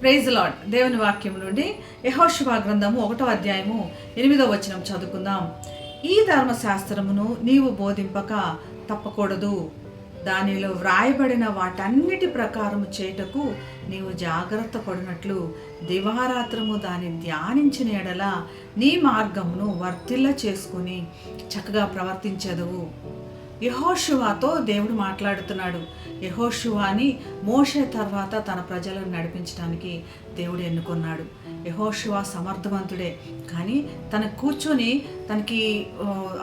Praise lord దేవుని వాక్యం నుండి యహోశివా గ్రంథము ఒకటో అధ్యాయము ఎనిమిదో వచనం చదువుకుందాం. ఈ ధర్మశాస్త్రమును నీవు బోధింపక తప్పకూడదు. దానిలో వ్రాయబడిన వాటన్నిటి ప్రకారము చేయుటకు నీవు జాగ్రత్త పడినట్లు దివారాత్రము దాన్ని ధ్యానించిన ఎడల నీ మార్గమును వర్తిల్ల చేసుకుని చక్కగా ప్రవర్తించదువు. యహోశివాతో దేవుడు మాట్లాడుతున్నాడు. యహోషువాని మోషే తర్వాత తన ప్రజలను నడిపించడానికి దేవుడు ఎన్నుకున్నాడు. యహోశివా సమర్థవంతుడే. కానీ తన కూర్చొని తనకి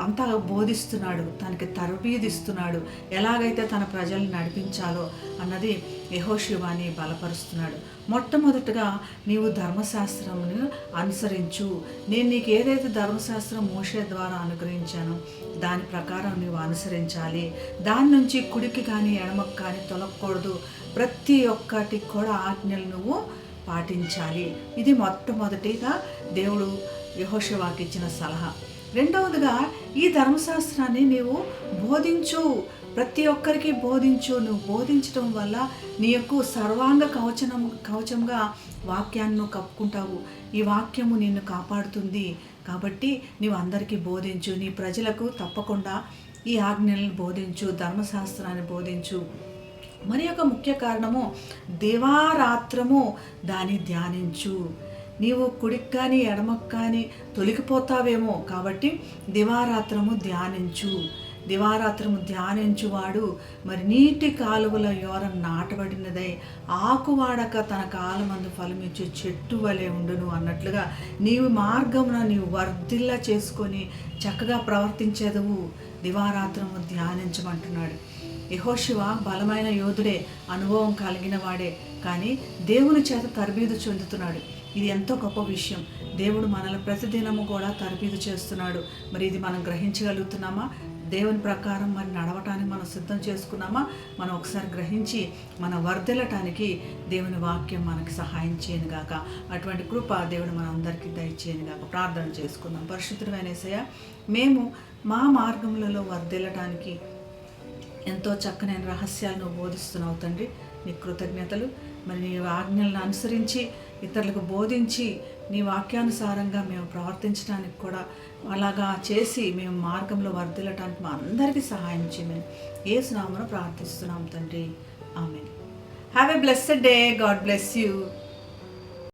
అంతా బోధిస్తున్నాడు తనకి తరబీదిస్తున్నాడు ఎలాగైతే తన ప్రజల్ని నడిపించాలో అన్నది యహోశివాని బలపరుస్తున్నాడు. మొట్టమొదటగా నీవు ధర్మశాస్త్రమును అనుసరించు. నేను నీకు ఏదైతే ధర్మశాస్త్రం మోషే ద్వారా అనుగ్రహించానో దాని ప్రకారం నీవు అనుసరించాలి. దాని నుంచి కుడికి కానీ ఎడమకు కానీ తొలగకూడదు. ప్రతి ఒక్కటి కూడా ఆజ్ఞలు నువ్వు పాటించాలి. ఇది మొట్టమొదటిగా దేవుడు యహోషవాకి ఇచ్చిన సలహా. రెండవదిగా ఈ ధర్మశాస్త్రాన్ని నీవు బోధించు. ప్రతి ఒక్కరికి బోధించు. నువ్వు బోధించడం వల్ల నీ యొక్క సర్వాంగ కవచనం కవచంగా వాక్యాన్ని నువ్వు కప్పుకుంటావు. ఈ వాక్యము నిన్ను కాపాడుతుంది. కాబట్టి నీవు అందరికీ బోధించు. నీ ప్రజలకు తప్పకుండా ఈ ఆజ్ఞలను బోధించు. ధర్మశాస్త్రాన్ని బోధించు. మరి యొక్క ముఖ్య కారణము దేవారాత్రము దాన్ని ధ్యానించు. నీవు కుడికి కానీ ఎడమకు కానీ తొలగిపోతావేమో కాబట్టి దివారాత్రము ధ్యానించు. దివారాత్రము ధ్యానించువాడు మరి నీటి కాలువల యోర నాటబడినదై. ఆకువాడక తన కాలమందు ఫలమిచ్చే చెట్టు వలె ఉండును అన్నట్లుగా నీవు మార్గమున నీవు వర్ధిల్లా చేసుకొని చక్కగా ప్రవర్తించేదవు. దివారాత్రము ధ్యానించమంటున్నాడు. యహోశివ బలమైన యోధుడే అనుభవం కలిగిన వాడే కానీ దేవుని చేత తరబీదు చెందుతున్నాడు. ఇది ఎంతో గొప్ప విషయం. దేవుడు మనల్ని ప్రతిదినము కూడా తరబీదు చేస్తున్నాడు. మరి ఇది మనం గ్రహించగలుగుతున్నామా? దేవుని ప్రకారం మరి నడవటానికి మనం సిద్ధం చేసుకున్నామా? మనం ఒకసారి గ్రహించి మన వర్ధిల్లటానికి దేవుని వాక్యం మనకి సహాయం చేయను గాక. అటువంటి కృప దేవుడు మన అందరికీ దయచేయను గాక. ప్రార్థన చేసుకుందాం. పరిశుద్ధమైనసయ మేము మా మార్గములలో వర్ధిల్లటానికి ఎంతో చక్కనైన రహస్యాలను బోధిస్తున్నావు తండ్రి. నీ కృతజ్ఞతలు. మరి నీ ఆజ్ఞలను అనుసరించి ఇతరులకు బోధించి నీ వాక్యానుసారంగా మేము ప్రవర్తించడానికి కూడా అలాగా చేసి మేము మార్గంలో వర్ధిల్లటానికి మా అందరికీ సహాయం చేయమని ఏ స్నామను ప్రార్థిస్తున్నాం తండ్రి. ఆమె have a blessed day God bless you